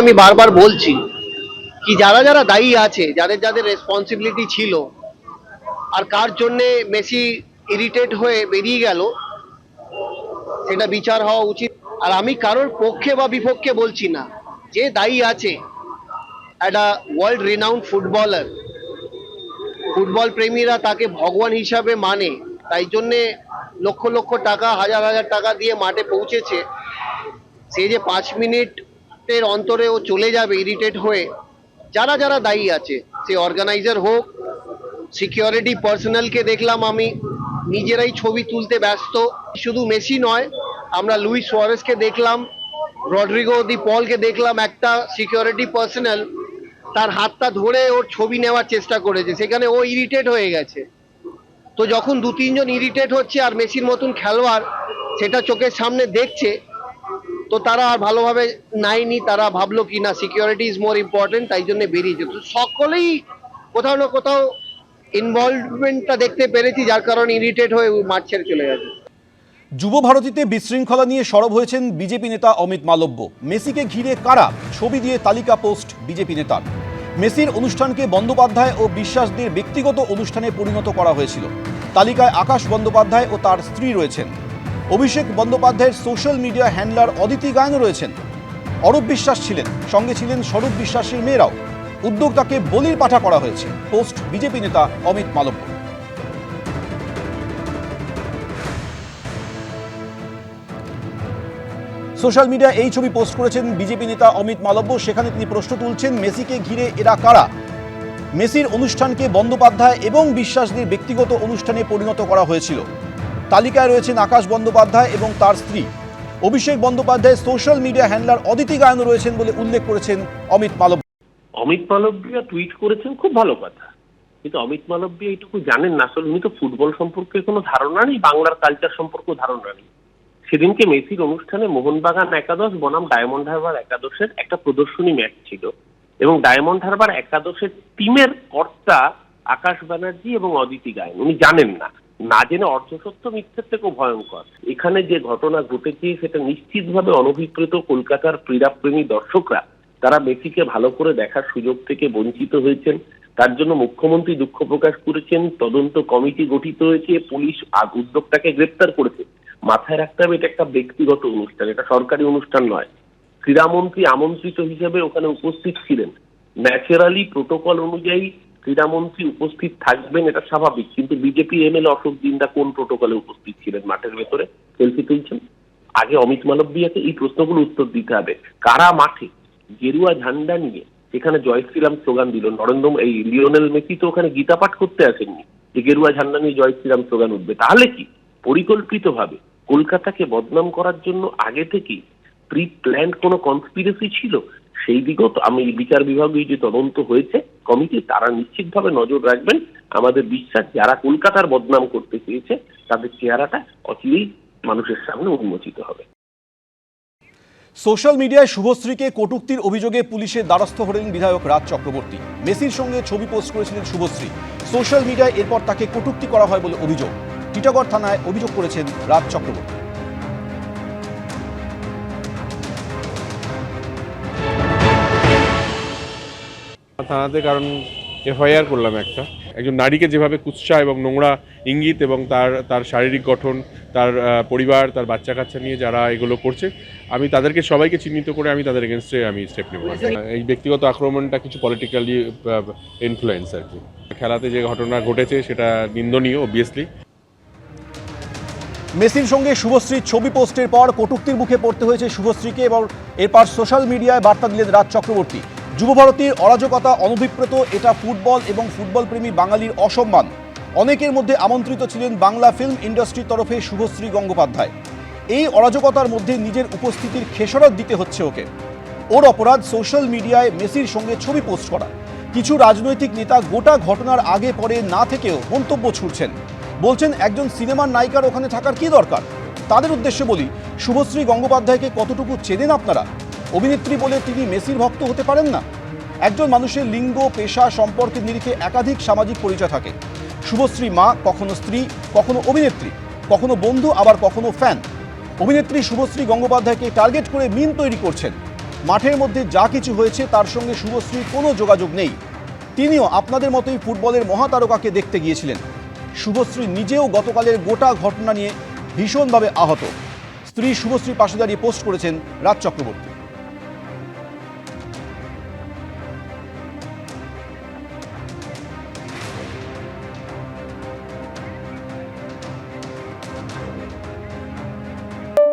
আমি বারবার বলছি কি যারা যারা দায়ী আছে, যাদের যাদের রেসপন্সিবিলিটি ছিল, আর কার জন্যে মেসি ইরিটেট হয়ে বেরিয়ে গেল, সেটা বিচার হওয়া উচিত। আর আমি কারোর পক্ষে বা বিপক্ষে বলছি না। যে দায়ী আছে, একটা ওয়ার্ল্ড রিনাউন্ড ফুটবলার ফুটবল প্রেমীরা তাকে ভগবান হিসাবে মানে তাই জন্যে লক্ষ লক্ষ টাকা, হাজার হাজার টাকা দিয়ে মাঠে পৌঁছেছে। সে যে পাঁচ মিনিটের অন্তরে ও চলে যাবে ইরিটেট হয়ে। যারা যারা দায়ী আছে, সে অর্গানাইজার হোক সিকিউরিটি পার্সোনালকে দেখলাম আমি, নিজেরাই ছবি তুলতে ব্যস্ত। শুধু মেসি নয়, আমরা লুইস সোয়ারেসকে দেখলাম, রড্রিগো দি পলকে দেখলাম, একটা সিকিউরিটি পার্সোনাল তার হাতটা ধরে ওর ছবি নেওয়ার চেষ্টা করেছে। সেখানে ও ইরিটেট হয়ে গেছে। তো যখন দু তিনজন ইরিটেট হচ্ছে আর মেসির মতন খেলোয়াড় সেটা চোখের সামনে দেখছে তো তারা আর ভালোভাবে নাইনি, তারা ভাবলো কি না সিকিউরিটি ইজ মোর ইম্পর্টেন্ট তাই জন্য বেরিয়েছে। তো সকলেই কোথাও না কোথাও ইনভলভমেন্টটা দেখতে পেরেছি, যার কারণে ইরিটেট হয়ে মাঠ ছেড়ে চলে গেছে। যুব ভারতীতে বিশৃঙ্খলা নিয়ে সরব হয়েছেন বিজেপি নেতা অমিত মালব্য। মেসিকে ঘিরে কারা ছবি দিয়ে তালিকা পোস্ট বিজেপি নেতার? মেসির অনুষ্ঠানকে বন্দ্যোপাধ্যায় ও বিশ্বাসদের ব্যক্তিগত অনুষ্ঠানে পরিণত করা হয়েছিল। তালিকায় আকাশ বন্দ্যোপাধ্যায় ও তার স্ত্রী রয়েছেন। অভিষেক বন্দ্যোপাধ্যায়ের সোশ্যাল মিডিয়া হ্যান্ডলার অদিতি গায়নও রয়েছেন। অরূপ বিশ্বাস ছিলেন, সঙ্গে ছিলেন স্বরূপ বিশ্বাসের মেয়েরাও। উদ্যোক্তাকে বলির পাঠা করা হয়েছে, পোস্ট বিজেপি নেতা অমিত মালব্য। সোশ্যাল মিডিয়ায় এই ছবি পোস্ট করেছেন বিজেপি নেতা অমিত মালব্য, সেখানে তিনি প্রশ্ন তুলছেন, মেসিকে ঘিরে এরা কারা? মেসির অনুষ্ঠানকে বন্দ্যোপাধ্যায় এবং বিশ্বাসদের ব্যক্তিগত অনুষ্ঠানে পরিণত করা হয়েছিল। তালিকায় রয়েছেন আকাশ বন্দ্যোপাধ্যায় এবং তার স্ত্রী। Abhishek Bandyopadhyay social media handler Aditi গায়নও রয়েছেন বলে উল্লেখ করেছেন অমিত মালব্য। অমিত মালব্যিয়া টুইট করেছেন, খুব ভালো কথা। কিন্তু অমিত মালব্য এইটুকু জানেন না, আসলে উনি তো ফুটবল সম্পর্কে কোনো ধারণা নেই, বাংলার কালচার সম্পর্কে ধারণা নেই। সেদিনকে মেসির অনুষ্ঠানে মোহনবাগান একাদশ, বনাম ডায়মন্ড হারবার একাদশের একটা প্রদর্শনী ম্যাচ ছিল। এবং ডায়মন্ড হারবার একাদশের টিমের কর্তা আকাশ ব্যানার্জি এবং অদিতি গায়ন। উনি জানেন না। না জেনে অর্ধসত্য মিথ্যের থেকেও ভয়ঙ্কর। এখানে যে ঘটনা ঘটেছে, সেটা নিশ্চিতভাবে অনভিপ্রেত কলকাতার ক্রীড়াপ্রেমী দর্শকরা। তারা মেসিকে ভালো করে দেখার সুযোগ থেকে বঞ্চিত হয়েছেন। তার জন্য মুখ্যমন্ত্রী দুঃখ প্রকাশ করেছেন। তদন্ত কমিটি গঠিত হয়েছে। পুলিশ উদ্যোক্তাকে গ্রেপ্তার করেছে। মাথায় রাখতে হবে, এটা একটা ব্যক্তিগত অনুষ্ঠান। এটা সরকারি অনুষ্ঠান নয়। ক্রীড়ামন্ত্রী আমন্ত্রিত হিসেবে ওখানে উপস্থিত ছিলেন। ন্যাচারালি প্রোটোকল অনুযায়ী ক্রীড়ামন্ত্রী উপস্থিত থাকবেন, এটা স্বাভাবিক। কিন্তু বিজেপি এমএলএ অশোক দিন্দা কোন প্রোটোকলে উপস্থিত ছিলেন? মাঠের ভেতরে সেলফি তুলছেন? আগে অমিত মালব্যিয়াকে এই প্রশ্নগুলো উত্তর দিতে হবে। কারা মাঠে গেরুয়া ঝান্ডা নিয়ে সেখানে জয় শ্রীরাম স্লোগান দিল? নরেন্দ্র এই লিওনেল মেসি তো ওখানে গীতা পাঠ করতে আসেননি। যে গেরুয়া ঝান্ডা নিয়ে জয় শ্রীরাম স্লোগান উঠবে। তাহলে কি? পরিকল্পিতভাবে কলকাতাকে বদনাম করার জন্য আগে থেকেই প্রি প্ল্যান কোনো কনস্পিরেসি ছিল? সেই দিকেও আমি বিচার বিভাগে যে তদন্ত হয়েছে, কমিটি তারা নিশ্চিতভাবে নজর রাখবেন। আমাদের বিশ্বাস যারা কলকাতার বদনাম করতে চেয়েছে, তাদের চেহারাটা অচিরেই মানুষের সামনে উন্মোচিত হবে। সোশ্যাল মিডিয়ায় শুভশ্রীকে কটুক্তির অভিযোগে পুলিশের দ্বারস্থ হলেন বিধায়ক রাজ চক্রবর্তী। মেসির সঙ্গে ছবি পোস্ট করেছিলেন শুভশ্রী। সোশ্যাল মিডিয়ায় এরপর তাকে কটূক্তি করা হয় বলে অভিযোগ। টিটাগড় থানায় অভিযোগ করেছেন রাজ চক্রবর্তী। থানাতে, কারণ এফআইআর করলাম একটা। একজন নারীকে যেভাবে কুৎসা এবং নোংরা ইঙ্গিত এবং তার তার শারীরিক গঠন, তার পরিবার, তার বাচ্চা কাচ্চা নিয়ে যারা এগুলো করছে, আমি তাদেরকে, সবাইকে চিহ্নিত করে আমি তাদের এগেনস্টে আমি স্টেপ নেব। এই ব্যক্তিগত আক্রমণটা কিছু পলিটিক্যালি ইনফ্লুয়েন্স আর কি। খেলাতে যে ঘটনা ঘটেছে, সেটা নিন্দনীয় অবভিয়াসলি মেসির সঙ্গে শুভশ্রীর ছবি পোস্টের পর কটুক্তির মুখে পড়তে হয়েছে শুভশ্রীকে, এবং এরপর সোশ্যাল মিডিয়ায় বার্তা দিলেন রাজ চক্রবর্তী। যুবভারতীর অরাজকতা অনভিপ্রেত, এটা ফুটবল এবং ফুটবল প্রেমী বাঙালির অসম্মান। অনেকের মধ্যে আমন্ত্রিত ছিলেন বাংলা ফিল্ম ইন্ডাস্ট্রির তরফে শুভশ্রী গঙ্গোপাধ্যায়। এই অরাজকতার মধ্যে নিজের উপস্থিতির খেসরত দিতে হচ্ছে ওকে। ওর অপরাধ সোশ্যাল মিডিয়ায় মেসির সঙ্গে ছবি পোস্ট করা। কিছু রাজনৈতিক নেতা গোটা ঘটনার আগে পরে না থেকেও মন্তব্য ছুড়ছেন। বলছেন, একজন সিনেমার নায়িকার ওখানে থাকার কি দরকার? তাদের উদ্দেশ্যে বলি, শুভশ্রী গঙ্গোপাধ্যায়কে কতটুকু চেনেন আপনারা? অভিনেত্রী বলে তিনি মেসির ভক্ত হতে পারেন না। একজন মানুষের লিঙ্গ, পেশা সম্পর্কের নিরিখে একাধিক সামাজিক পরিচয় থাকে। শুভশ্রী মা, কখনো স্ত্রী, কখনো অভিনেত্রী, কখনো বন্ধু, আবার কখনো ফ্যান। অভিনেত্রী শুভশ্রী গঙ্গোপাধ্যায়কে টার্গেট করে মিম তৈরি করছেন। মাঠের মধ্যে যা কিছু হয়েছে তার সঙ্গে শুভশ্রীর কোনো যোগাযোগ নেই। তিনিও আপনাদের মতোই ফুটবলের মহাতারকাকে দেখতে গিয়েছিলেন। শুভশ্রী নিজেও গতকালের গোটা ঘটনা নিয়ে ভীষণভাবে আহত। স্ত্রী শুভশ্রী পাশে দাঁড়িয়ে পোস্ট করেছেন রাজ চক্রবর্তী।